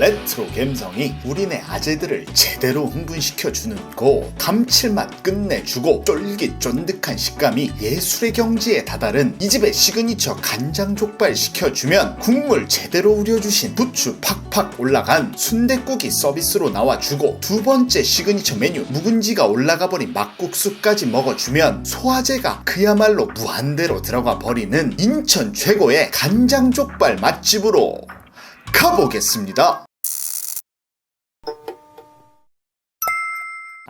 레트로 감성이 우리네 아재들을 제대로 흥분시켜주는 곳 감칠맛 끝내주고 쫄깃쫀득한 식감이 예술의 경지에 다다른 이 집의 시그니처 간장 족발 시켜주면 국물 제대로 우려주신 부추 팍팍 올라간 순댓국이 서비스로 나와주고 두 번째 시그니처 메뉴 묵은지가 올라가버린 막국수까지 먹어주면 소화제가 그야말로 무한대로 들어가 버리는 인천 최고의 간장 족발 맛집으로 가보겠습니다.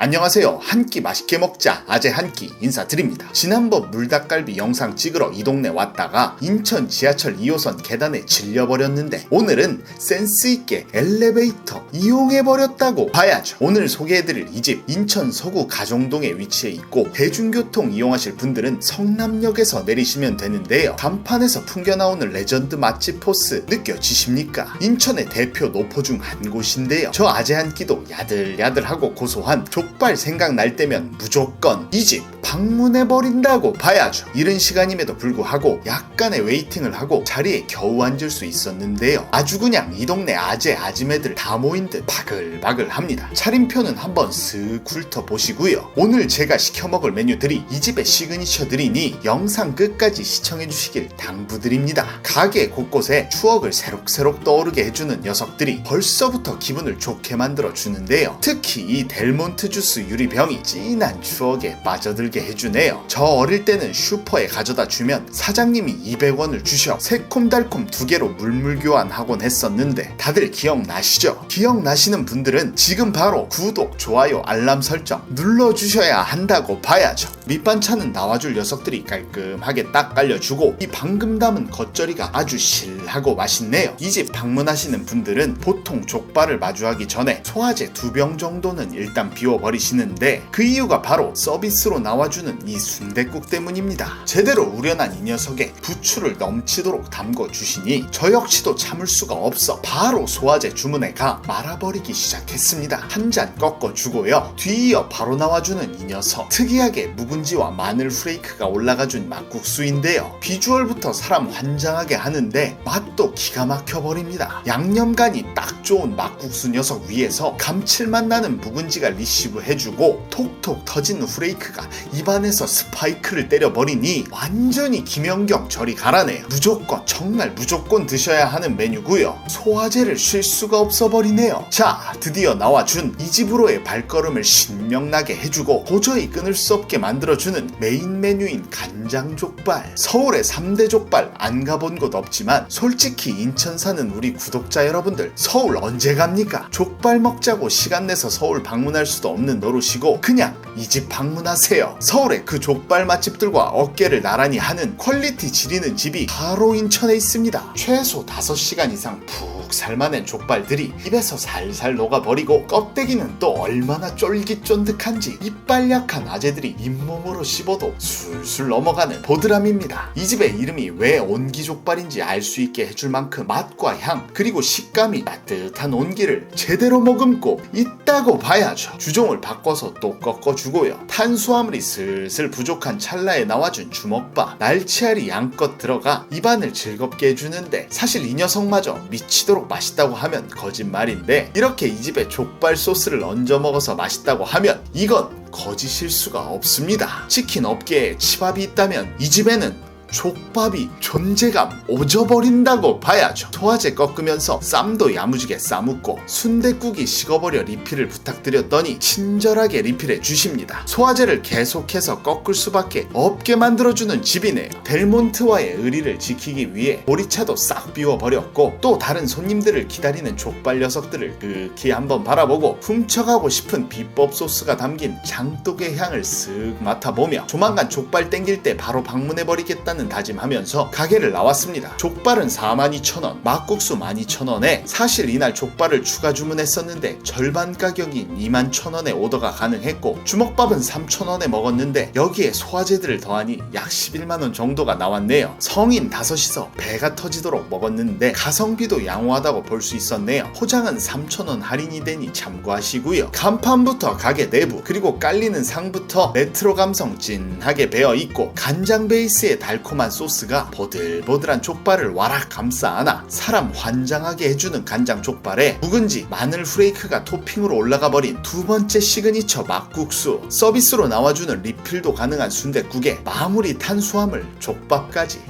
안녕하세요. 한 끼 맛있게 먹자. 아재 한 끼 인사드립니다. 지난번 물닭갈비 영상 찍으러 이 동네 왔다가 인천 지하철 2호선 계단에 질려버렸는데 오늘은 센스있게 엘리베이터 이용해버렸다고 봐야죠. 오늘 소개해드릴 이 집 인천 서구 가정동에 위치해 있고 대중교통 이용하실 분들은 성남역에서 내리시면 되는데요. 간판에서 풍겨나오는 레전드 맛집 포스 느껴지십니까? 인천의 대표 노포 중 한 곳인데요. 저 아재 한 끼도 야들야들하고 고소한 족발 생각날 때면 무조건 이 집 방문해버린다고 봐야죠. 이른 시간임에도 불구하고 약간의 웨이팅을 하고 자리에 겨우 앉을 수 있었는데요. 아주 그냥 이 동네 아재 아지매들 다 모인 듯 바글바글 합니다. 차림표는 한번 슥 훑어보시고요. 오늘 제가 시켜먹을 메뉴들이 이 집의 시그니처들이니 영상 끝까지 시청해주시길 당부드립니다. 가게 곳곳에 추억을 새록새록 떠오르게 해주는 녀석들이 벌써부터 기분을 좋게 만들어주는데요. 특히 이 델몬트 주스 유리병이 진한 추억에 빠져들게 해주네요. 저 어릴 때는 슈퍼에 가져다 주면 사장님이 200원을 주셔 새콤달콤 두 개로 물물 교환하곤 했었는데 다들 기억나시죠? 기억나시는 분들은 지금 바로 구독, 좋아요, 알람 설정 눌러주셔야 한다고 봐야죠. 밑반찬은 나와줄 녀석들이 깔끔하게 딱 깔려주고 이 방금 담은 겉절이가 아주 실하고 맛있네요. 이 집 방문하시는 분들은 보통 족발을 마주하기 전에 소화제 두 병 정도는 일단 비워버리시는데 그 이유가 바로 서비스로 나와 주는 이 순댓국 때문입니다. 제대로 우려난 이 녀석에 부추를 넘치도록 담궈 주시니 저 역시도 참을 수가 없어 바로 소화제 주문에 가 말아버리기 시작했습니다. 한 잔 꺾어 주고요. 뒤이어 바로 나와주는 이 녀석 특이하게 묵은지와 마늘 프레이크가 올라가준 막국수인데요. 비주얼부터 사람 환장하게 하는데 맛도 기가 막혀 버립니다. 양념간이 딱 좋은 막국수 녀석 위에서 감칠맛 나는 묵은지가 리시브 해주고 톡톡 터진 후레이크가 입안에서 스파이크를 때려버리니 완전히 김연경 저리 가라네요. 무조건 정말 무조건 드셔야 하는 메뉴고요. 소화제를 쉴 수가 없어 버리네요. 자 드디어 나와준 이 집으로의 발걸음을 신명나게 해주고 도저히 끊을 수 없게 만들어주는 메인 메뉴인 간장족발. 서울의 3대 족발 안 가본 곳 없지만 솔직히 인천 사는 우리 구독자 여러분들 서울 언제 갑니까? 족발 먹자고 시간 내서 서울 방문할 수도 없는 노릇이고 그냥 이 집 방문하세요. 서울의 그 족발 맛집들과 어깨를 나란히 하는 퀄리티 지리는 집이 바로 인천에 있습니다. 최소 5시간 이상 푹 살만한 족발들이 입에서 살살 녹아버리고 껍데기는 또 얼마나 쫄깃쫀득한지 이빨 약한 아재들이 잇몸으로 씹어도 술술 넘어가는 보드람입니다. 이 집의 이름이 왜 온기족발인지 알 수 있게 해줄 만큼 맛과 향 그리고 식감이 따뜻한 온기를 제대로 머금고 있다고 봐야죠. 주종을 바꿔서 또 꺾어주고요. 탄수화물이 슬슬 부족한 찰나에 나와준 주먹밥 날치알이 양껏 들어가 입안을 즐겁게 해주는데 사실 이 녀석마저 미치도록 맛있다고 하면 거짓말인데 이렇게 이 집에 족발 소스를 얹어 먹어서 맛있다고 하면 이건 거짓일 수가 없습니다. 치킨 업계에 치밥이 있다면 이 집에는 족밥이 존재감 오져버린다고 봐야죠. 소화제 꺾으면서 쌈도 야무지게 싸묻고 순댓국이 식어버려 리필을 부탁드렸더니 친절하게 리필해 주십니다. 소화제를 계속해서 꺾을 수밖에 없게 만들어주는 집이네요. 델몬트와의 의리를 지키기 위해 보리차도 싹 비워버렸고 또 다른 손님들을 기다리는 족발 녀석들을 극히 한번 바라보고 훔쳐가고 싶은 비법 소스가 담긴 장독의 향을 쓱 맡아보며 조만간 족발 땡길 때 바로 방문해버리겠다는 다짐하면서 가게를 나왔습니다. 족발은 42,000원, 막국수 12,000원에 사실 이날 족발을 추가 주문했었는데 절반 가격인 21,000원에 오더가 가능했고 주먹밥은 3,000원에 먹었는데 여기에 소화제들을 더하니 약 11만원 정도가 나왔네요. 성인 다섯이서 배가 터지도록 먹었는데 가성비도 양호하다고 볼 수 있었네요. 포장은 3,000원 할인이 되니 참고하시고요. 간판부터 가게 내부 그리고 깔리는 상부터 레트로 감성 찐하게 배어 있고 간장 베이스의 달콤 매콤한 소스가 보들보들한 족발을 와락 감싸 안아 사람 환장하게 해주는 간장 족발에 묵은지 마늘 후레이크가 토핑으로 올라가 버린 두 번째 시그니처 막국수. 서비스로 나와주는 리필도 가능한 순댓국에 마무리 탄수화물 족밥까지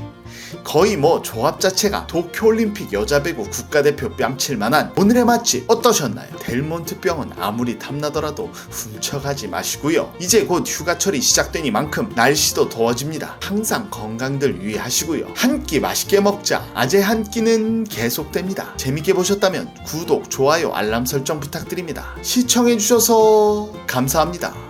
거의 뭐 조합 자체가 도쿄올림픽 여자배구 국가대표 뺨칠 만한 오늘의 맛집 어떠셨나요? 델몬트 병은 아무리 탐나더라도 훔쳐가지 마시고요. 이제 곧 휴가철이 시작되니만큼 날씨도 더워집니다. 항상 건강들 유의하시고요. 한 끼 맛있게 먹자. 아재 한 끼는 계속됩니다. 재밌게 보셨다면 구독, 좋아요, 알람 설정 부탁드립니다. 시청해주셔서 감사합니다.